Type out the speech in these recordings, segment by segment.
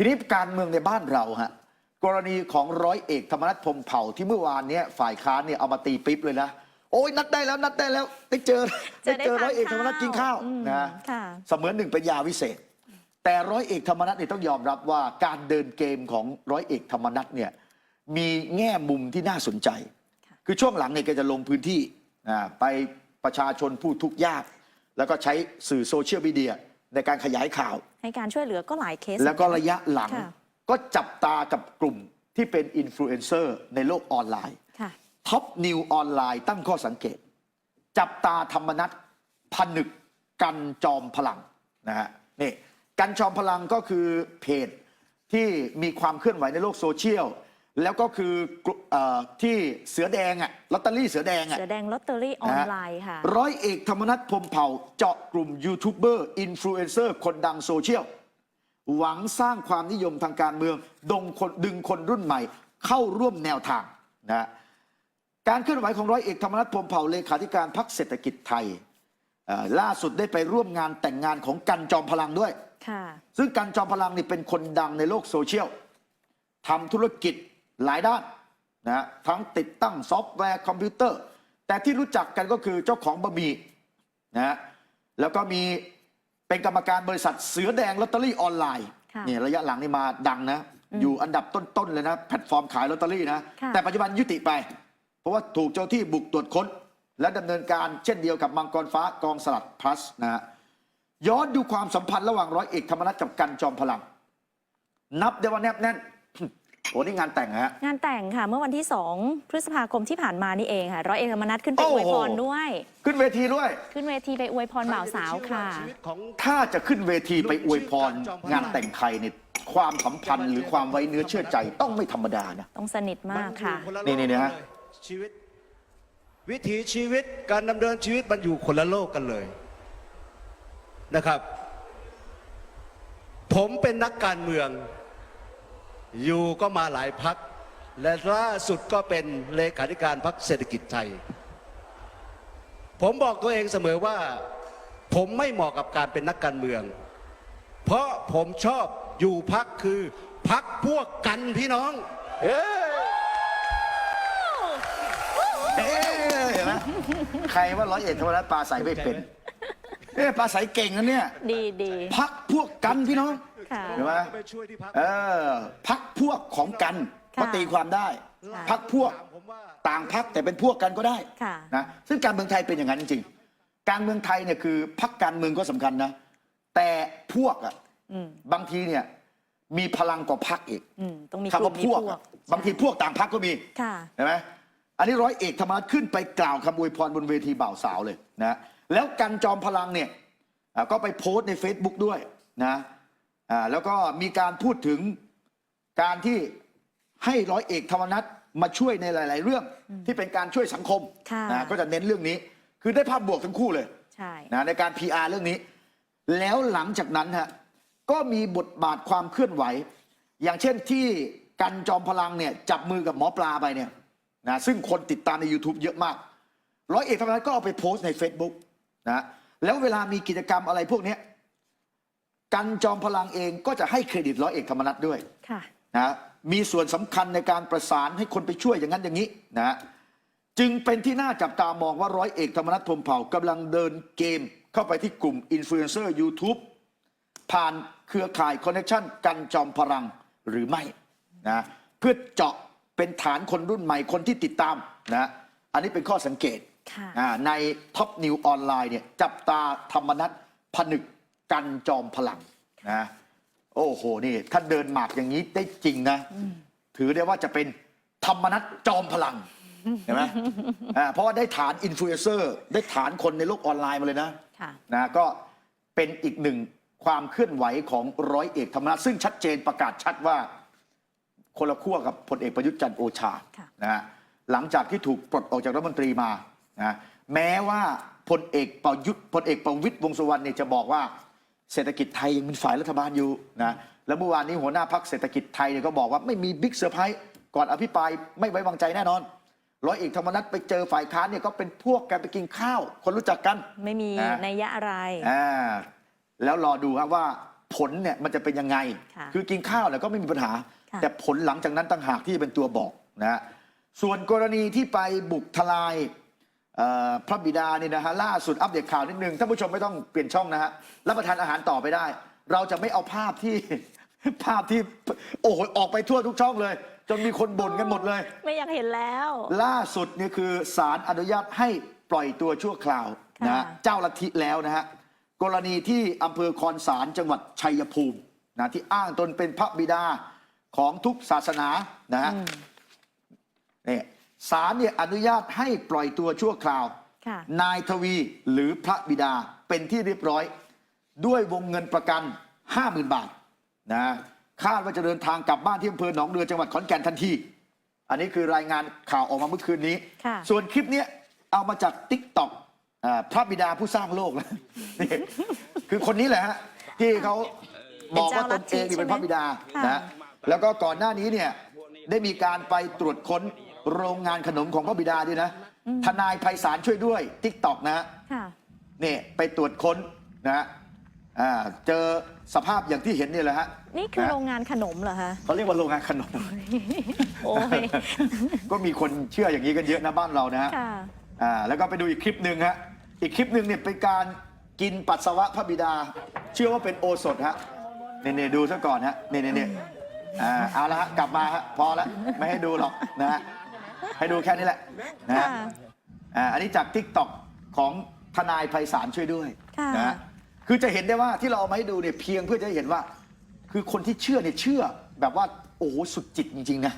ทีนี้การเมืองในบ้านเราฮะกรณีของร้อยเอกธรรมนัฐพรหมเผ่าที่เมื่อวานเนี้ยฝ่ายค้านเนี่ยเอามาตีปิ๊บเลยนะโอ้ยนัดได้แล้วนัดได้แล้วได้เจอจะได้เจอได้ทานร้อยเอกธรรมนัฐกินข้าวอืมนะค่ะเสมือนหนึ่งเป็นยาวิเศษ แต่ร้อยเอกธรรมนัฐเนี่ยต้องยอมรับว่าการเดินเกมของร้อยเอกธรรมนัฐเนี่ยมีแง่มุมที่น่าสนใจค่ะคือช่วงหลังเนี่ยแกจะลงพื้นที่อ่าไปประชาชนผู้ทุกข์ยาก แล้วก็ใช้สื่อโซเชียลมีเดียในการขยายข่าว ให้การช่วยเหลือก็หลายเคส แล้วก็ระยะหลัง ค่ะ ก็จับตากับกลุ่มที่เป็นอินฟลูเอนเซอร์ในโลกออนไลน์ ค่ะ ท็อปนิวออนไลน์ตั้งข้อสังเกต จับตาธรรมนัตผนึกกันจอมพลังนะฮะนี่กันจอมพลังก็คือเพจที่มีความเคลื่อนไหวในโลกโซเชียล แล้วก็คือกลุ่มเอ่อที่เสือแดงอะลอตเตอรี่เสือแดงอะ เสือแดงลอตเตอรี่ออนไลน์ค่ะ ร้อยเอกธรรมนัฐพรหมเผ่าเจาะกลุ่มยูทูบเบอร์อินฟลูเอนเซอร์คนดังโซเชียล หวังสร้างความนิยมทางการเมืองดงคนดึงคนรุ่นใหม่ เข้าร่วมแนวทางนะการเคลื่อนไหวของร้อยเอกธรรมนัฐพรหมเผ่าเลขาธิการพรรคเศรษฐกิจไทยเอ่อล่าสุดได้ไปร่วมงานแต่งงานของกันจอมพลังด้วย ค่ะ ซึ่งกันจอมพลังนี่เป็นคนดังในโลกโซเชียลทำธุรกิจ หลายด้านนะฮะทั้งติดตั้งซอฟต์แวร์คอมพิวเตอร์ แต่ที่รู้จักกันก็คือเจ้าของบะหมี่นะฮะแล้วก็มีเป็นกรรมการบริษัทเสือแดงลอตเตอรี่ออนไลน์ค่ะนี่ระยะหลังนี่มาดังนะ อยู่อันดับต้นๆเลยนะ แพลตฟอร์มขายลอตเตอรี่นะค่ะแต่ปัจจุบันยุติไป เพราะว่าถูกเจ้าที่บุกตรวจค้น และดำเนินการเช่นเดียวกับมังกรฟ้ากองสลัดพลัสนะฮะย้อนดูความสัมพันธ์ระหว่างร้อยเอกธรรมนัฐกับกันจอมพลัง นับได้ว่าแนบแน่น โอ้นี่งานแต่งฮะ งานแต่งค่ะ เมื่อวันที่ 2 พฤษภาคมที่ผ่านมานี่เองค่ะร้อยเอกธรรมนัฐขึ้นไปโอ้อโห วยพรด้วย ขึ้นเวทีด้วย ขึ้นเวทีไปอวยพรบ่าวสาวค่ะ ถ้าจะขึ้นเวทีไปอวยพรงานแต่งใครเนี่ยความสัมพันธ์หรือความไว้เนื้อเชื่อใจต้องไม่ธรรมดานะ ต้องสนิทมากค่ะนี่นี่นะฮะ ชีวิต วิถีชีวิตการดำเนินชีวิตมันอยู่คนละโลกกันเลยนะครับ ผมเป็นนักการเมือง อยู่ก็มาหลายพัก และล่าสุดก็เป็นเลขาธิการพักเศรษฐกิจไทย ผมบอกตัวเองเสมอว่า ผมไม่เหมาะกับการเป็นนักการเมือง เพราะผมชอบอยู่พักคือพักพวกกันพี่น้องเอ้ยเอ๊ะเห็นไหมใครว่าร้อยเอกธรรมนัฐปลาใสไม่เป็น เอ๊ะปลาใสเก่งนะเนี่ย ดีดีพักพวกกันพี่น้อง ค่ะ เห็นไหมไปช่วยที่พักเออพักพวกของกันค่ะ ก็ตีความได้ ค่ะ พักพวกผมว่า ต่างพักแต่เป็นพวกกันก็ได้ค่ะ นะซึ่งการเมืองไทยเป็นอย่างนั้นจริงๆการเมืองไทยเนี่ยคือพักการเมืองก็สำคัญนะ แต่พวกอะอืมบางทีเนี่ยมีพลังกว่าพักอีกอืมต้องมีกคำลุ่ว่ามมีพพววกกอะบางทีพวกต่างพักก็มี ค่ะ เห็นไหมอันนี้ร้อยเอกธรรมนัฐขึ้นไปกล่าวคำอวยพรบนเวทีบ่าวสาวเลยนะ แล้วกันจอมพลังเนี่ยอ่าก็ไปโพสต์ใน Facebook ด้วยนะอ่าแล้วก็มีการพูดถึงการที่ให้ร้อยเอกธรรมนัฐมาช่วยในหลาย ๆ เรื่องที่เป็นการช่วยสังคมค่ะนะก็จะเน้นเรื่องนี้ คือได้ภาพบวกทั้งคู่เลยใช่นะในการ PR เรื่องนี้ แล้วหลังจากนั้นฮะก็มีบทบาทความเคลื่อนไหว อย่างเช่นที่กันจอมพลังเนี่ยจับมือกับหมอปลาไปเนี่ยนะซึ่งคนติดตามใน YouTube เยอะมาก ร้อยเอกธรรมนัฐก็เอาไปโพสต์ใน Facebook นะแล้วเวลามีกิจกรรมอะไรพวกเนี้ยกันจอมพลังเองก็จะให้เครดิตร้อยเอกธรรมนัฐด้วยค่ะนะมีส่วนสำคัญในการประสานให้คนไปช่วยอย่างนั้นอย่างนี้นะจึงเป็นที่น่าจับตามองว่าร้อยเอกธรรมนัฐพรหมเผ่ากำลังเดินเกมเข้าไปที่กลุ่มอินฟลูเอนเซอร์ยูทูบผ่านเครือข่ายคอนเนคชั่นกันจอมพลังหรือไม่นะเพื่อเจาะเป็นฐานคนรุ่นใหม่คนที่ติดตามนะอันนี้เป็นข้อสังเกตค่ะอ่า ในท็อปนิวออนไลน์เนี่ยจับตาธรรมนัฐผนึกกันจอมพลังนะโอ้โหนี่ถ้าเดินหมากอย่างนี้ได้จริงนะ ถือได้ว่าจะเป็นธรรมนัฐจอมพลังเห็นไหมอ่าเพราะว่าได้ฐานอินฟลูเอนเซอร์ได้ฐานคนในโลกออนไลน์มาเลยนะค่ะนะก็เป็นอีกหนึ่งความเคลื่อนไหวของร้อยเอกธรรมนัฐซึ่งชัดเจนประกาศชัดว่า คนละขั้วกับพลเอกประยุทธ์จันทร์โอชาค่ะนะฮะหลังจากที่ถูกปลดออกจากรัฐมนตรีมา นะแม้ว่าพลเอกประยุทธ์พลเอกประวิตยวงษ์สุวรรณเนี่ยจะบอกว่าเศรษฐกิจไทยยังเป็นฝ่ายรัฐบาลอยู่นะแล้วเมื่อวานนี้หัวหน้าพักเศรษฐกิจไทยเนี่ยก็บอกว่าไม่มีบิ๊กเซอร์ไพรส์ก่อนอภิปรายไม่ไว้วางใจแน่นอนร้อยเอกธรรมนัฐไปเจอฝ่ายค้านเนี่ยก็เป็นพวกกันไปกินข้าว คนรู้จักกัน ไม่มีนะนัยยะอะไรอ่าแล้วรอดูครับว่าผลเนี่ยมันจะเป็นยังไงค่ะอกินข้าวเนี่ยก็ไม่มีปัญหาค่ะแต่ผลหลังจากนั้นต่างหากที่เป็นตัวบอกนะฮะส่วนกรณีที่ไปบุกทลายเอ่อ พระบิดานี่นะฮะล่าสุดอัปเดตข่าวนิดนึงท่านผู้ชมไม่ต้องเปลี่ยนช่องนะฮะรับประทานอาหารต่อไปได้ เราจะไม่เอาภาพที่ภาพที่โอ้โหออกไปทั่วทุกช่องเลย จนมีคนบ่นกันหมดเลย ไม่อยากเห็นแล้ว ล่าสุดเนี่ยคือศาลอนุญาตให้ปล่อยตัวชั่วคราวนะฮะค่ะเจ้าลัทธิแล้วนะฮะกรณีที่อำเภอคอนสารจังหวัดชัยภูมินะที่อ้างตนเป็นพระบิดาของทุกศาสนานะฮะอืมเนี่ย ศาลเนี่ยอนุญาตให้ปล่อยตัวชั่วคราวค่ะนายทวีหรือพระบิดาเป็นที่เรียบร้อย ด้วยวงเงินประกัน 50,000 บาทนะคาดว่าจะเดินทางกลับบ้านที่อำเภอหนองเรือจังหวัดขอนแก่นทันที อันนี้คือรายงานข่าวออกมาเมื่อคืนนี้ค่ะส่วนคลิปเนี้ยเอามาจากติ๊กต็อกพระบิดาผู้สร้างโลกนะนี่คือคนนี้แหละฮะที่เขาบอกว่าตนเองนี่เป็นพระบิดาค่ะนะแล้วก็ก่อนหน้านี้เนี่ยได้มีการไปตรวจค้น โรงงานขนมของพระบิดาด้วยนะ ทนายไพศาลช่วยด้วยติ๊กต็อกนะฮะค่ะ นี่ไปตรวจค้นนะฮะอ่าเจอสภาพอย่างที่เห็นเนี่ยแหละฮะนี่คือนะโรงงานขนมเหรอคะเขาเรียกว่าโรงงานขนม โอ้ย ก็มีคนเชื่ออย่างนี้กันเยอะนะบ้านเรานะฮะค่ะ อ่าแล้วก็ไปดูอีกคลิปหนึ่งฮะอีกคลิปหนึ่งเนี่ยเป็นการกินปัสสาวะพระบิดา เชื่อว่าเป็นโอสถฮะเนี่ยเนี่ยดูซะก่อนฮะเนี่ยเนี่ยเนี่ยอ่าเอาละฮะกลับมาฮะพอละไม่ให้ดูหรอกนะฮะ ให้ดูแค่นี้แหละนะฮะค่ะ อ่าอันนี้จากทิกตอกของทนายไพศาลช่วยด้วยค่ะ นะฮะคือจะเห็นได้ว่าที่เราเอามาให้ดูเนี่ยเพียงเพื่อจะให้เห็นว่า คือคนที่เชื่อเนี่ยเชื่อแบบว่าโอ้โหสุดจิตจริงๆนะ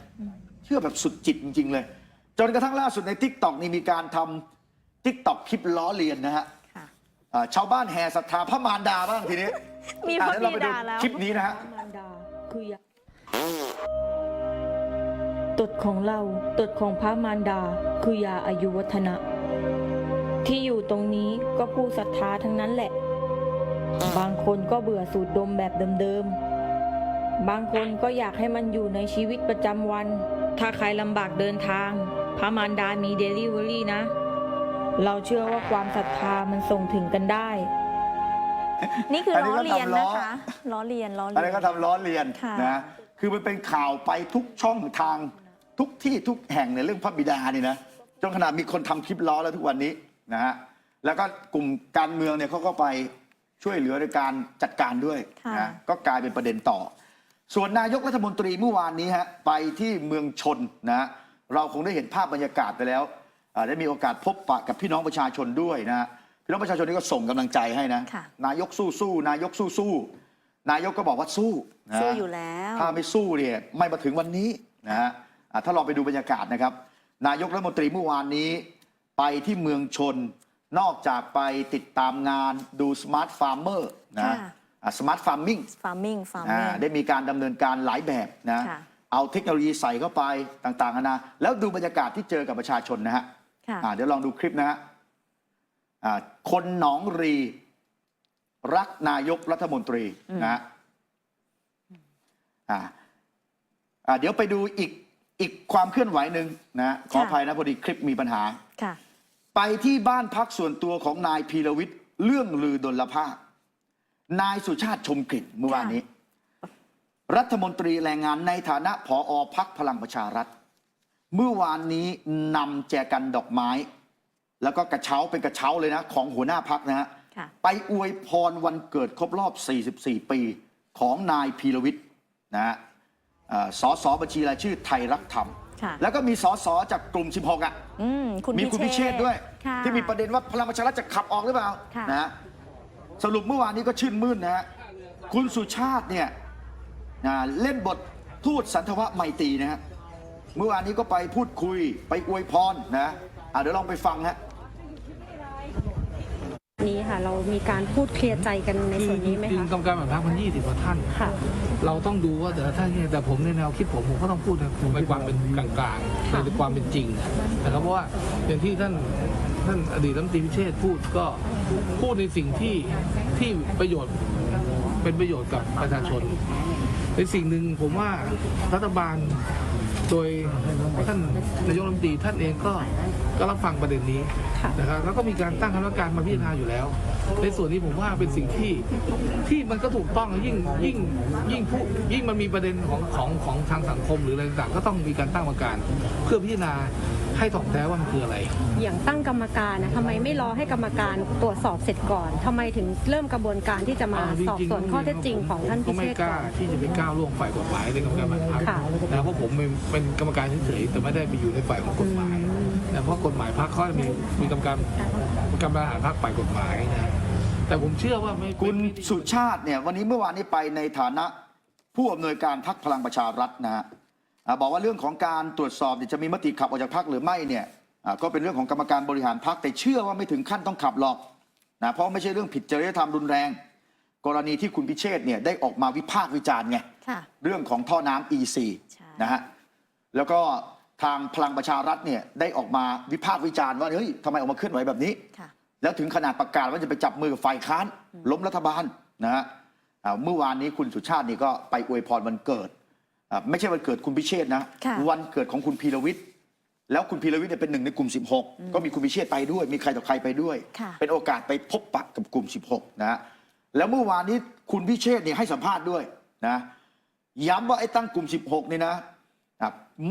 เชื่อแบบสุดจิตจริง ๆ เลย จนกระทั่งล่าสุดในทิกตอกนี่มีการทำทิกตอกคลิปล้อเลียนนะฮะ ค่ะ อ่าชาวบ้านแห่ศรัทธาพระมารดาบ้างทีนี้มีอ่พระเดี๋ยวเราไปบิดูดาแล้ว คลิปนี้นะฮะ มารดาคือยา ตดของเราตดของพระมารดา คือยาอายุวัฒนะ ที่อยู่ตรงนี้ก็ผู้ศรัทธาทั้งนั้นแหละ บางคนก็เบื่อสูตรดมแบบเดิมๆ บางคนก็อยากให้มันอยู่ในชีวิตประจำวัน ถ้าใครลำบากเดินทาง พระมารดามีเดลิเวอรี่นะ เราเชื่อว่าความศรัทธามันส่งถึงกันได้นี่คืออันนี้ล้อก็เลียนทำล้อนะคะล้อเลียนล้ออันเลีนี้ยนก็ทำล้อเลียนค่ะนะคือมันเป็นข่าวไปทุกช่องทาง ทุกที่ทุกแห่งในเรื่องพระบิดานี่นะจนขนาดมีคนทำคลิปล้อแล้วทุกวันนี้นะฮะแล้วก็กลุ่มการเมืองเนี่ยเขาก็ไปช่วยเหลือในการจัดการด้วยค่ะนะก็กลายเป็นประเด็นต่อ ส่วนนายกรัฐมนตรีเมื่อวานนี้ฮะไปที่เมืองชนนะฮะเราคงได้เห็นภาพบรรยากาศไปแล้วอ่าได้มีโอกาสพบปะกับพี่น้องประชาชนด้วยนะฮะพี่น้องประชาชนนี่ก็ส่งกำลังใจให้นะค่ะนายกสู้ๆนายกสู้ๆนายกก็บอกว่าสู้นะสู้อยู่แล้ว ถ้าไม่สู้เนี่ยไม่มาถึงวันนี้นะฮะอะ ถ้าลองไปดูบรรยากาศนะครับ นายกรัฐมนตรีเมื่อวานนี้ ไปที่เมืองชน นอกจากไปติดตามงานดูสมาร์ทฟาร์มเมอร์นะค่ะสมาร์ทฟาร์มมิ่งฟาร์มิงฟาร์มิงได้มีการดำเนินการหลายแบบนะค่ะเอาเทคโนโลยีใส่เข้าไปต่างๆนานาแล้วดูบรรยากาศที่เจอกับประชาชนนะฮะค่ะอะเดี๋ยวลองดูคลิปนะฮะอะคนหนองรี รักนายกรัฐมนตรีนะฮะอะอะเดี๋ยวไปดูอีก อีกความเคลื่อนไหวหนึ่งนะฮะขออภัยนะพอดีคลิปมีปัญหาค่ะไปที่บ้านพักส่วนตัวของนายพีรวิทย์เรื่องลือดลภาพ นายสุชาติชมกลิ่นเมื่อวานนี้ รัฐมนตรีแรงงานในฐานะผออพักพลังประชารัฐ เมื่อวานนี้นำแจกันดอกไม้ แล้วก็กระเช้าเป็นกระเช้าเลยนะ ของหัวหน้าพักนะฮะค่ะไปอวยพรวันเกิดครบรอบ 44 ปีของนายพีรวิทย์นะฮะ เอ่อสสบัญชีรายชื่อไทยรักธรรม ค่ะ แล้วก็มีสสจากกลุ่ม 16 อะ อืมคุณมีคุณพิเชษฐ์ด้วย ค่ะ ที่มีประเด็นว่าพลังประชารัฐจะขับออกหรือเปล่าค่ะ นะฮะสรุปเมื่อวานนี้ก็ชื่นมื่นนะฮะคุณสุชาติเนี่ยนะเล่นบททูตสันทวะไมตรีนะฮะเมื่อวานนี้ก็ไปพูดคุยไปอวยพรนะอะเดี๋ยวลองไปฟังฮะ นี้ค่ะ เรามีการพูดเคลียร์ใจกันในส่วนนี้ไหมจริงคะ ๆกรรมการแบบพักมันยี่สิบกว่าท่าน ค่ะ เราต้องดูว่าแต่ละท่านเนี่ยแต่ผมในแนวคิดผมผมก็ต้องพูดในในความเป็นกลางๆค่ะ ในความเป็นจริงนะครับเพราะว่าอย่างที่ท่านท่านอดีตรัฐมนตรีพิเชษฐ์พูดก็พูดในสิ่งที่ที่ประโยชน์เป็นประโยชน์กับประชาชน ในสิ่งหนึ่งผมว่ารัฐบาลโดยท่านนายกรัฐมนตรีท่านเองก็ กก็รับฟังประเด็นนี้ค่ะนะครับแล้วก็มีการตั้งคณะกรรมการมาพิจารณาอยู่แล้ว ในส่วนนี้ผมว่าเป็นสิ่งที่ที่มันก็ถูกต้องยิ่งยิ่งยิ่งผู้ยิ่งมันมีประเด็นของของของทางสังคมหรืออะไรต่างๆก็ต้องมีการตั้งกรรมการ เพื่อพิจารณาให้ถ่องแท้ว่ามันคืออะไร อย่างตั้งกรรมการนะทำไมไม่รอให้กรรมการตรวจสอบเสร็จก่อนทำไมถึงเริ่มกระบวนการที่จะมาอ่าสอบจริงๆสวนข้อเท็จจริงของท่านก็พิไม่เชษกก่ล้าอนที่จะไปก้าวล่วงฝ่ายกฎหมายในกรรมการบรรพักค่ะนะเพราะผมเป็นเป็นกรรมการเฉยๆแต่ไม่ได้ไปอยู่ในฝ่ายของกฎหมาย นะเพราะกฎหมายพักเขาจะมีมีกรรมการกรรมการบริหารพักฝ่ายกฎหมายนะแต่ผมเชื่อว่าไม่คุณไม่ไม่สุชาติเนี่ยวันนี้เมื่อวานนี้ไปในฐานะผู้อำนวยการพักพลังประชารัฐนะฮะอ่าบอกว่าเรื่องของการตรวจสอบเนี่ยจะมีมติขับออกจากพักหรือไม่เนี่ยอ่าก็เป็นเรื่องของกรรมการบริหารพักแต่เชื่อว่าไม่ถึงขั้นต้องขับหรอกนะเพราะไม่ใช่เรื่องผิดจริยธรรมรุนแรง กรณีที่คุณพิเชษฐ์เนี่ยได้ออกมาวิพากษ์วิจารณ์ไงค่ะเรื่องของท่อน้ำ EC ใช่นะฮะแล้วก็ ทางพลังประชารัฐเนี่ยได้ออกมาวิพากษ์วิจารณ์ว่าเฮ้ยทำไมออกมาเคลื่อนไหวแบบนี้ ค่ะ แล้วถึงขนาดประกาศว่าจะไปจับมือกับฝ่ายค้านล้มรัฐบาลนะฮะอ่าเมื่อวานนี้คุณสุชาตินี่ก็ไปอวยพรวันเกิดอ่าไม่ใช่วันเกิดคุณพิเชษฐ์นะ ค่ะ วันเกิดของคุณพีรวิทย์แล้วคุณพีรวิทย์เนี่ยเป็นหนึ่งในกลุ่ม 16 ก็มีคุณพิเชษฐ์ไปด้วย มีใครต่อใครไปด้วย ค่ะ เป็นโอกาสไปพบปะกับกลุ่ม 16 นะฮะแล้วเมื่อวานนี้คุณพิเชษฐ์เนี่ยให้สัมภาษณ์ด้วยนะ ย้ำว่าไอ้ตั้งกลุ่ม 16 นี่นะครับ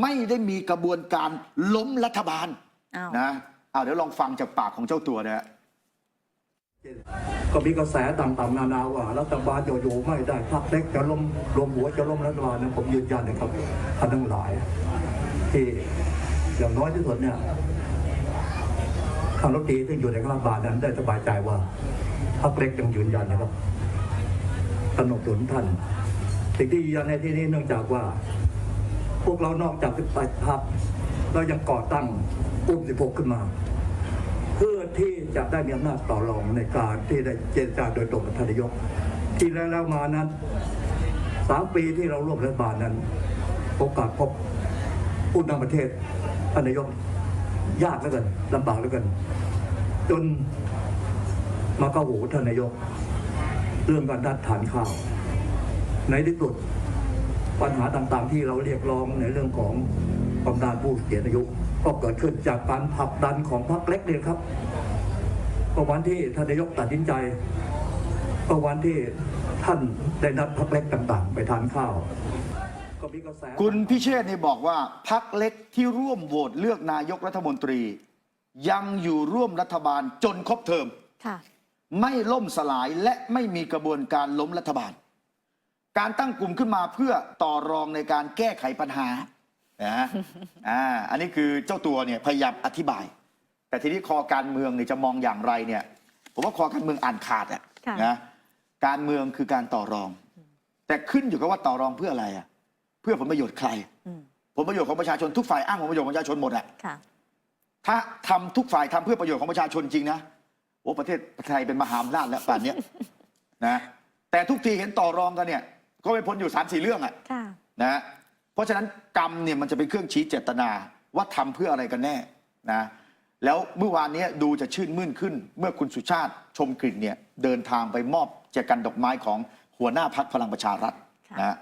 ไม่ได้มีกระบวนการล้มรัฐบาลอ้าว นะอ้าวเดี๋ยวลองฟังจากปากของเจ้าตัวนะฮะ ก็มีกระแสต่างๆนานาว่ารัฐบาลอยู่ๆไม่ได้พรรคเล็กจะล้มรวมหัวจะล้มรัฐบาลนะผมยืนยันนะครับท่านทั้งหลาย ที่อย่างน้อยที่สุดเนี่ยทางรัฐมนตรีที่อยู่ในรัฐบาลนั้นได้สบายใจว่าพรรคเล็กยังยืนยันนะครับสนับสนุนท่านสิ่งที่ยืนยันในที่นี้เนื่องจากว่าพ วกเรานอกจาก18พรรคเรายังก่อตั้งอุ้ม16ขึ้นมา เพื่อที่จะได้มีอำนาจต่อรองในการที่ได้เจรจาโดยตรงกับทนายก ที่แล้วแล้วมานั้นสามปีที่เราร่วมรัฐบาลนั้นโอกาสพบผู้นำประเทศทนายกยากเหลือเกินลำบากเหลือเกินจนมาเข้าหูท่านนายก เรื่องการดัดฐานข้าว ในที่สุด ปัญหาต่างๆ ที่เราเรียกร้องในเรื่องของบำนาญผู้เสียอายุ ก็เกิดขึ้นจากการผลักดันของพรรคเล็กเนี่ยครับก็วันที่ท่านนายกตัดสินใจก็วันที่ท่านได้นัดพรรคเล็กต่างๆ ไปทานข้าวก็มีกระแสคุณพิเชษฐ์นี่บอกว่าพักเล็กที่ร่วมโหวตเลือกนายกรัฐมนตรี ยังอยู่ร่วมรัฐบาลจนครบเทอมค่ะไม่ล่มสลายและไม่มีกระบวนการล้มรัฐบาล การตั้งกลุ่มขึ้นมาเพื่อต่อรองในการแก้ไขปัญหานะฮะอ่าอันนี้คือเจ้าตัวเนี่ยพยายามอธิบาย แต่ทีนี้คอการเมืองเนี่ยจะมองอย่างไรเนี่ย ผมว่าคอการเมืองอ่านขาดอะค่ะ นะการเมืองคือการต่อรอง แต่ขึ้นอยู่กับว่าต่อรองเพื่ออะไรอะเพื่อผลประโยชน์ใคร อืมผลประโยชน์ของประชาชนทุกฝ่ายอ้างผลประโยชน์ของประชาชนหมดอะค่ะ ถ้าทำทุกฝ่ายทำเพื่อประโยชน์ของประชาชนจริงนะโอ้ประเทศไทยเป็นมหาอำนาจแล้วป่านเนี้ย นะแต่ทุกทีเห็นต่อรองกันเนี่ย ก็ไม่พ้นอยู่สามสี่เรื่องอะค่ะนะเพราะฉะนั้นกรรมเนี่ยมันจะเป็นเครื่องชี้เจตนาว่าทำเพื่ออะไรกันแน่นะแล้วเมื่อวานเนี้ยดูจะชื่นมื่นขึ้น เมื่อคุณสุชาติชมกลิ่นเนี่ยเดินทางไปมอบแจกันดอกไม้ของหัวหน้าพักพลังประชารัฐค่ะ นะ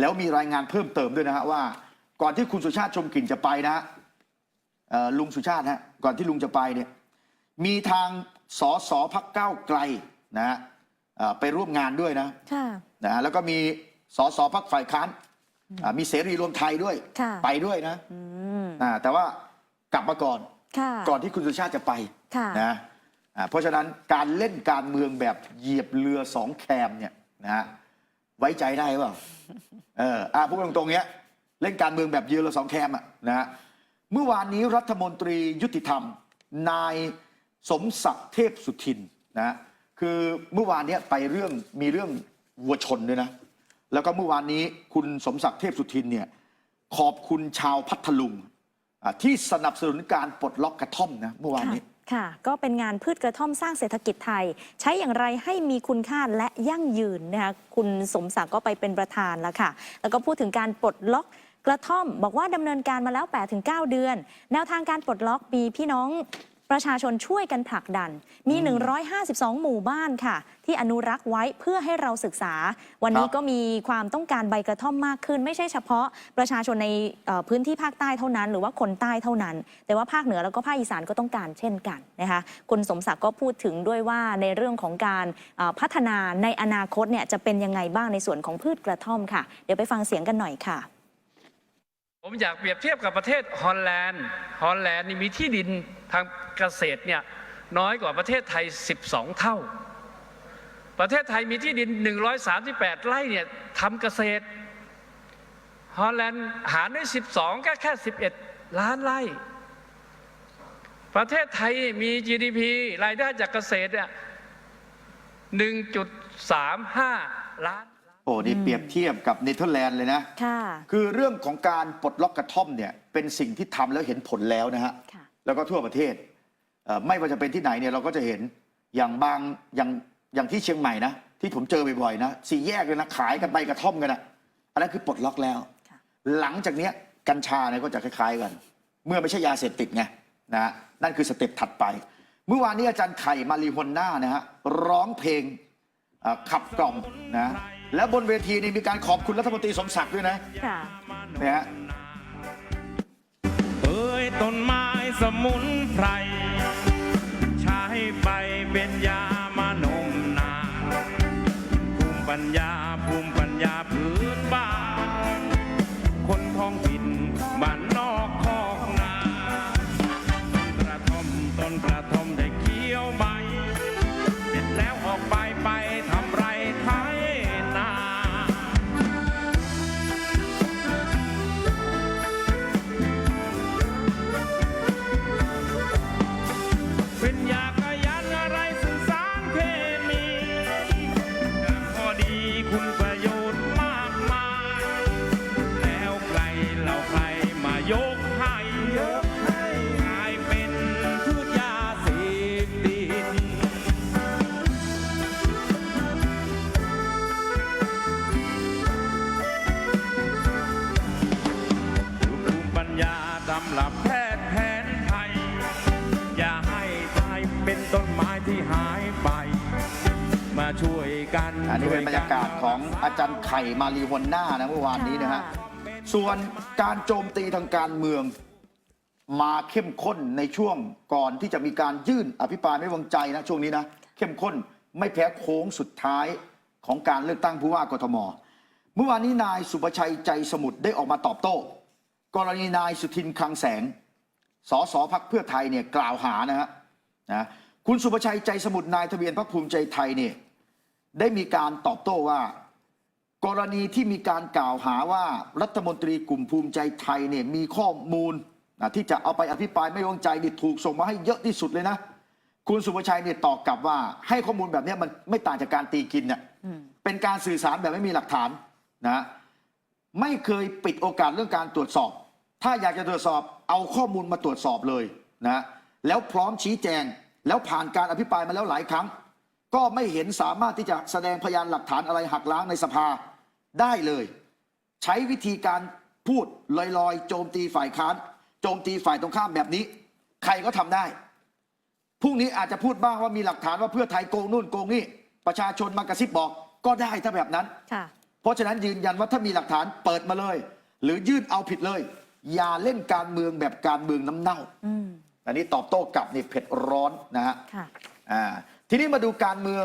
แล้วมีรายงานเพิ่มเติมด้วยนะฮะว่า ก่อนที่คุณสุชาติชมกลิ่นจะไปนะฮะเอ่อลุงสุชาติฮะก่อนที่ลุงจะไปเนี่ย มีทางสสพักเก้าวไกลนะฮะเอ่อไปร่วมงานด้วยนะ ค่ะ นะฮะแล้วก็มีสสพักฝ่ายค้านอ่ามีเสรีรวมไทยด้วยค่ะไปด้วยนะอืมอ่าแต่ว่ากลับมาก่อนค่ะก่อนที่คุณสุชาติจะไปค่ะนะอ่าเพราะฉะนั้นการเล่นการเมืองแบบเหยียบเรือสองแคมเนี่ยนะฮะไว้ใจได้เปล่าเอออ่าพูดตรงๆเนี้ยเล่นการเมืองแบบเหยียบเรือสองแคมอะนะฮะเมื่อวานนี้รัฐมนตรียุติธรรม นายสมศักดิ์เทพสุทินนะฮะคือเมื่อวานเนี้ยไปเรื่องมีเรื่อง วัวชนด้วยนะ แล้วก็เมื่อวานนี้คุณสมศักดิ์เทพสุทินเนี่ยขอบคุณชาวพัทลุงที่สนับสนุนการปลดล็อกกระท่อมนะเมื่อวานนี้ค่ะ ก็เป็นงานพืชกระท่อมสร้างเศรษฐกิจไทย ใช้อย่างไรให้มีคุณค่าและยั่งยืนนะคะคุณสมศักดิ์ก็ไปเป็นประธานแล้วค่ะ แล้วก็พูดถึงการปลดล็อกกระท่อม บอกว่าดำเนินการมาแล้ว 8-9 เดือน แนวทางการปลดล็อกมีพี่น้อง ประชาชนช่วยกันผลักดัน มี 152 หมู่บ้านค่ะ ที่อนุรักษ์ไว้เพื่อให้เราศึกษา วันนี้ครับก็มีความต้องการใบกระท่อมมากขึ้น ไม่ใช่เฉพาะประชาชนในเอ่อพื้นที่ภาคใต้เท่านั้น หรือว่าคนใต้เท่านั้น แต่ว่าภาคเหนือแล้วก็ภาคอีสานก็ต้องการเช่นกันนะคะคุณสมศักดิ์ก็พูดถึงด้วยว่าในเรื่องของการเอ่อพัฒนาในอนาคตเนี่ยจะเป็นยังไงบ้างในส่วนของพืชกระท่อมค่ะ เดี๋ยวไปฟังเสียงกันหน่อยค่ะ ผมอยากเปรียบเทียบกับประเทศฮอลแลนด์ฮอลแลนด์นี่มีที่ดินทางเกษตรเนี่ยน้อยกว่าประเทศไทย 12 เท่า ประเทศไทยมีที่ดิน 138 ไร่เนี่ยทำเกษตรฮอลแลนด์หารด้วย 12 ก็แค่ 11 ล้านไร่ ประเทศไทยมี GDP รายได้จากเกษตรเนี่ย1.35 ล้าน โอ้นี่เปรียบเทียบกับเนเธอร์แลนด์เลยนะ ค่ะ คือเรื่องของการปลดล็อกกระท่อมเนี่ยเป็นสิ่งที่ทำแล้วเห็นผลแล้วนะฮะ ค่ะ แล้วก็ทั่วประเทศเอ่อไม่ว่าจะเป็นที่ไหนเนี่ยเราก็จะเห็นอย่างบางอย่างอย่างที่เชียงใหม่นะที่ผมเจอบ่อยๆนะสี่แยกเลยนะขายกันใบกระท่อมกันนะอันนั้นคือปลดล็อกแล้ว ค่ะ หลังจากเนี้ยกัญชาเนี่ยก็จะคล้าย ๆกัน เมื่อไม่ใช่ยาเสพติดไงนะฮะนั่นคือสเต็ปถัดไป เมื่อวานนี้อาจารย์ไข่มารีฮอนน่านะฮะร้องเพลงเอ่อขับกล่อมนะ แล้วบนเวทีนี่มีการขอบคุณรัฐมนตรีสมศักดิ์ด้วยนะค่ะนะฮะเอ้ยต้นไม้สมุนไพรใช้ไปเป็นยามานมนานภูมิปัญญาาตำรับแพทย์แผนไทย อย่าให้ตายเป็นต้นไม้ที่หายไป มาช่วยกันอันนี้เป็นบรรยากาศของอาจารย์ไข่มารีฮอนน่านะเมื่อวานนี้นะฮะ ส่วนการโจมตีทางการเมืองมาเข้มข้นในช่วงก่อนที่จะมีการยื่นอภิปรายไม่ไว้วางใจนะช่วงนี้นะ เข้มข้นไม่แพ้โค้งสุดท้ายของการเลือกตั้งผู้ว่ากทม เมื่อวานนี้นายสุประชัยใจสมุทรได้ออกมาตอบโต้ กรณีนายสุทินคลังแสง สสพักเพื่อไทยเนี่ยกล่าวหานะฮะนะคุณสุประชัยใจสมุทรนายทะเบียนพรรคภูมิใจไทยเนี่ยได้มีการตอบโต้ว่า กรณีที่มีการกล่าวหาว่ารัฐมนตรีกลุ่มภูมิใจไทยเนี่ยมีข้อมูลนะที่จะเอาไปอภิปรายไม่ไว้วางใจนี่ถูกส่งมาให้เยอะที่สุดเลยนะ คุณสุประชัยเนี่ยตอบกลับว่า ให้ข้อมูลแบบนี้มันไม่ต่างจากการตีกินเนี่ยเป็นการสื่อสารแบบไม่มีหลักฐานนะไม่เคยปิดโอกาสเรื่องการตรวจสอบ ถ้าอยากจะตรวจสอบเอาข้อมูลมาตรวจสอบเลยนะแล้วพร้อมชี้แจง แล้วผ่านการอภิปรายมาแล้วหลายครั้ง ก็ไม่เห็นสามารถที่จะแสดงพยานหลักฐานอะไรหักล้างในสภาได้เลย ใช้วิธีการพูดลอยๆ โจมตีฝ่ายค้าน โจมตีฝ่ายตรงข้ามแบบนี้ ใครก็ทำได้พรุ่งนี้อาจจะพูดบ้างว่ามีหลักฐานว่าเพื่อไทยโกงนู่นโกงนี่ประชาชนมากระซิบบอกก็ได้ถ้าแบบนั้นค่ะเพราะฉะนั้นยืนยันว่าถ้ามีหลักฐานเปิดมาเลย หรือยื่นเอาผิดเลย อย่าเล่นการเมืองแบบการเมืองน้ำเน่าอืมอันนี้ตอบโต้กลับนี่เผ็ดร้อนนะฮะค่ะอ่าทีนี้มาดูการเมือง